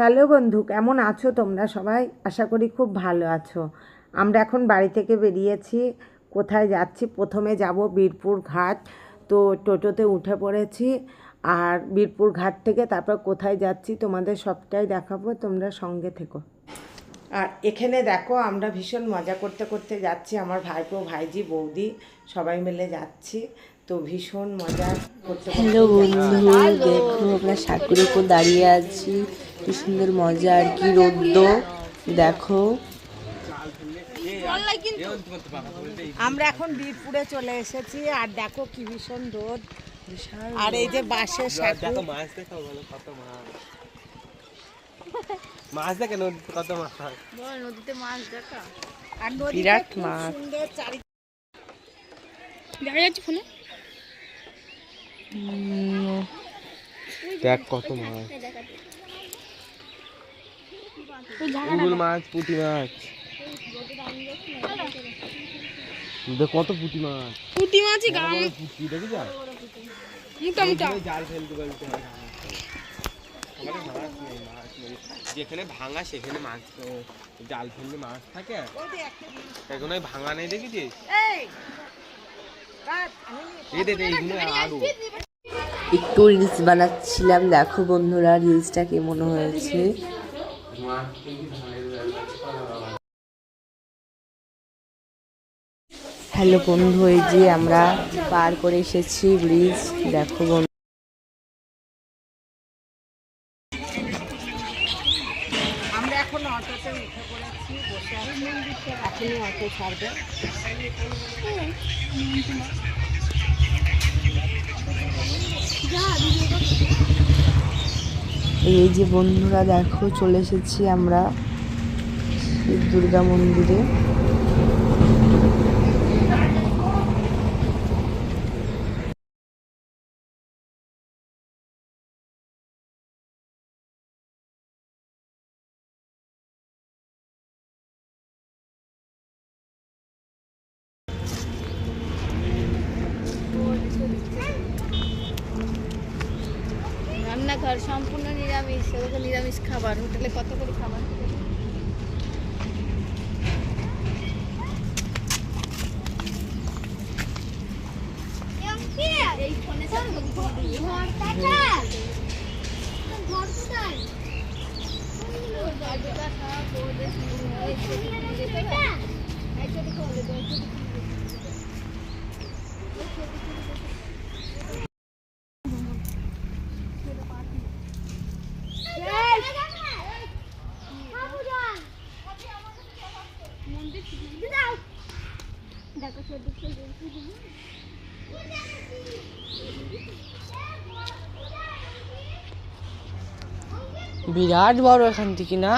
Hello বন্ধু কেমন আছো তোমরা সবাই? আশা করি খুব ভালো আছো। আমরা এখন বাড়ি থেকে বেরিয়েছি কোথায় যাচ্ছি? প্রথমে যাব বীরপুর ঘাট। তো টোটোতে উঠে পড়েছি আর বীরপুর ঘাট থেকে তারপর কোথায় যাচ্ছি তোমাদের সবটাই দেখাবো তোমরা সঙ্গে থেকো। আর এখানে দেখো আমরা ভীষণ মজা করতে করতে যাচ্ছি আমার ভাইপো ভাইজি বৌদি সবাই মিলে যাচ্ছি। তো ভীষণ মজা করতে হ্যালো বন্ধু দেখো আমরা সাঁকুর উপর দাঁড়িয়ে আছি। কি সুন্দর মজা আর কি রোদ্দ। দেখো। আমরা এখন বীরপুরে চলে এসেছি আর দেখো কি ভীষণ রোদ। আর এই যে বাসের মাছ দেখো বলো কত মাছ। নদীতে কত মাছ। আর নদীতে বিরাট মাছ। দেখা যাচ্ছে ফোনে? দেখ কত মাছ। উগুল মাছ পুঁটি মাছ দেখ কত পুঁটি মাছ পুঁটি মাছই গাম পুঁটি দেখি যা মোটা মোটা জাল ফেলতে বলতে যেখানে ভাঙা সেখানে মাছ জাল ফেললে মাছ থাকে। এখন ওই ভাঙা নেই দেখেছিস? এই দে দে, একটু রিলস বানাচ্ছিলাম দেখো বন্ধুরা রিলসটা কেমন হয়েছে। হ্যালো বন্ধু, এই যে আমরা পার করে এসেছি ব্রিজ, দেখো বন্ধু। আমরা এখন অটোতে উঠে পড়েছি, বসে আছি। এখনই অটো ছাড়বে। এই যে বন্ধুরা দেখো চলে এসেছি আমরা দুর্গা মন্দিরে। রান্নাঘর সম্পূর্ণ নিরামিষ ওগুলো নিরামিষ খাবার। হোটেলে কত করে খাবার? এই ফোনে সব দেখো বিরাট বড় এখান থেকে না?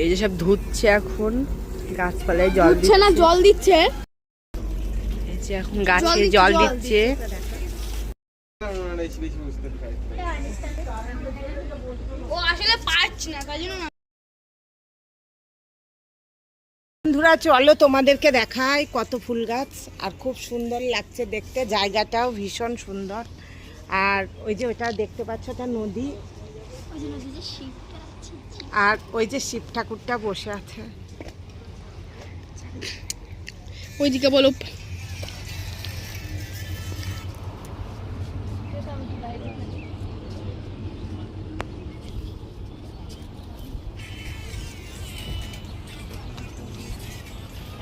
এই যে সব ধুচ্ছে এখন। গাছপালায় জল দিচ্ছে না জল দিচ্ছে? এখন গাছে জল দিচ্ছে বন্ধুরা চলো তোমাদেরকে দেখাই কত ফুল গাছ। আর খুব সুন্দর লাগছে দেখতে জায়গাটাও ভীষণ সুন্দর। আর ওই যে ওটা দেখতে পাচ্ছ ওটা নদী। আর ওই যে শিব ঠাকুরটা বসে আছে। ওইদিকে বলো।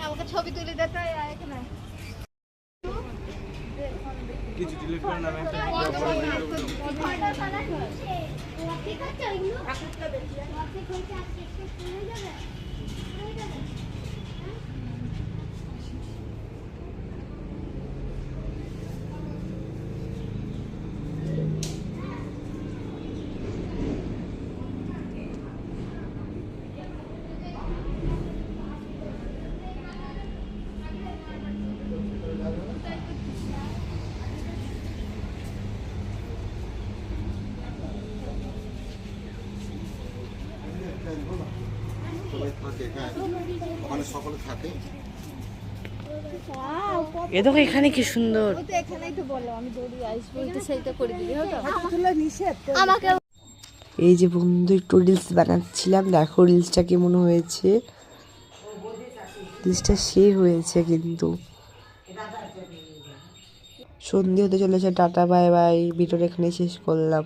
আমাকে ছবি তুলে দিতে এখানে। কিছু ডিলিট করে নামে একটা ঠিক আছে। থাকে হ্যাঁ। ওখানে সকলে থাকে? এ দেখো এখানে কি সুন্দর। তো এখানেই তো বলো আমি দৌড়ি আসব তো সেইটা করে দিবি আমাকে এই যে বন্ধু একটু রিলস বানাচ্ছিলাম দেখো রিলসটা কেমন হয়েছে। রিলসটা সে হয়েছে কিন্তু। সন্ধে হতে চলেছে টাটা বাই বাই ভিডিওটা এখানে শেষ করলাম।